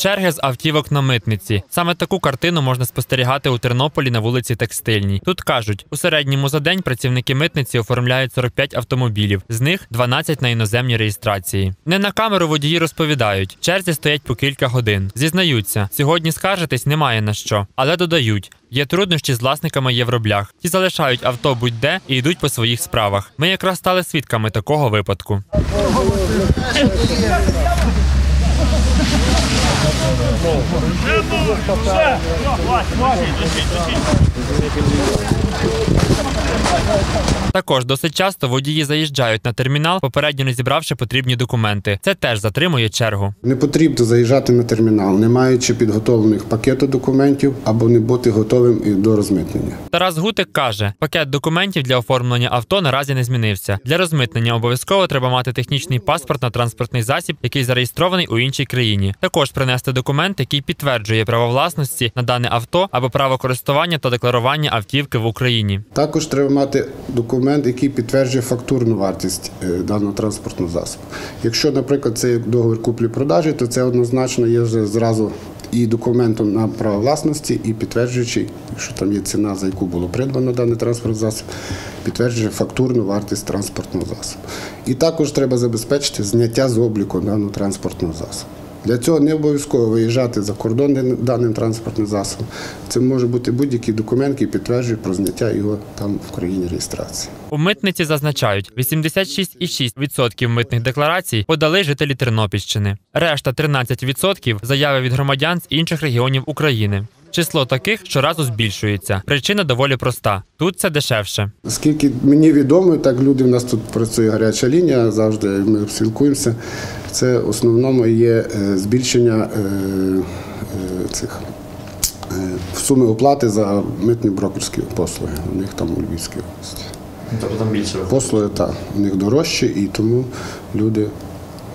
Черги з автівок на митниці. Саме таку картину можна спостерігати у Тернополі на вулиці Текстильній. Тут кажуть, у середньому за день працівники митниці оформляють 45 автомобілів, з них 12 на іноземній реєстрації. Не на камеру водії розповідають, черзі стоять по кілька годин. Зізнаються, сьогодні скаржитись немає на що, але додають. Є труднощі з власниками євроблях. Ті залишають авто будь-де і йдуть по своїх справах. Ми якраз стали свідками такого випадку. Також досить часто водії заїжджають на термінал, попередньо не зібравши потрібні документи. Це теж затримує чергу. Не потрібно заїжджати на термінал, не маючи підготовлених пакету документів або не бути готовим і до розмитнення. Тарас Гутик каже, пакет документів для оформлення авто наразі не змінився. Для розмитнення обов'язково треба мати технічний паспорт на транспортний засіб, який зареєстрований у іншій країні. Також принести документ, який підтверджує право власності на дане авто або право користування та декларування автівки в Україні. Також треба мати документ, який підтверджує фактурну вартість е, даного транспортного засобу. Якщо, наприклад, це договір куплі-продажі, то це однозначно є вже зразу і документом на право власності, і підтверджуючи, що там є ціна, за яку було придбано даний транспортний засіб, підтверджує фактурну вартість транспортного засобу. І також треба забезпечити зняття з обліку даного транспортного засобу. Для цього не обов'язково виїжджати за кордон даним транспортним засобом. Це може бути будь-який документ, який підтверджує про зняття його там в країні реєстрації. У митниці зазначають, 86,6% митних декларацій подали жителі Тернопільщини. Решта 13% заяви від громадян з інших регіонів України. Число таких щоразу збільшується. Причина доволі проста: тут це дешевше. Наскільки мені відомо, так люди в нас тут працює гаряча лінія, завжди ми спілкуємося. Це в основному є е, збільшення е, е, цих суми оплати за митні брокерські послуги. У них там у Львівській області. Тобто там більше Послуги так, у них дорожчі, і тому люди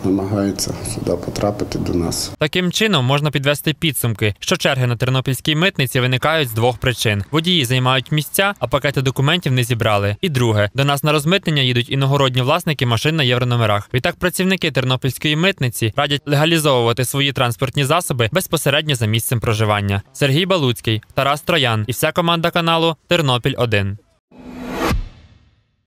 намагаються сюди потрапити до нас. Таким чином можна підвести підсумки, що черги на тернопільській митниці виникають з двох причин: водії займають місця, а пакети документів не зібрали. І друге, до нас на розмитнення їдуть іногородні власники машин на єврономерах. Відтак працівники тернопільської митниці радять легалізовувати свої транспортні засоби безпосередньо за місцем проживання. Сергій Балуцький, Тарас Троян і вся команда каналу Тернопіль 1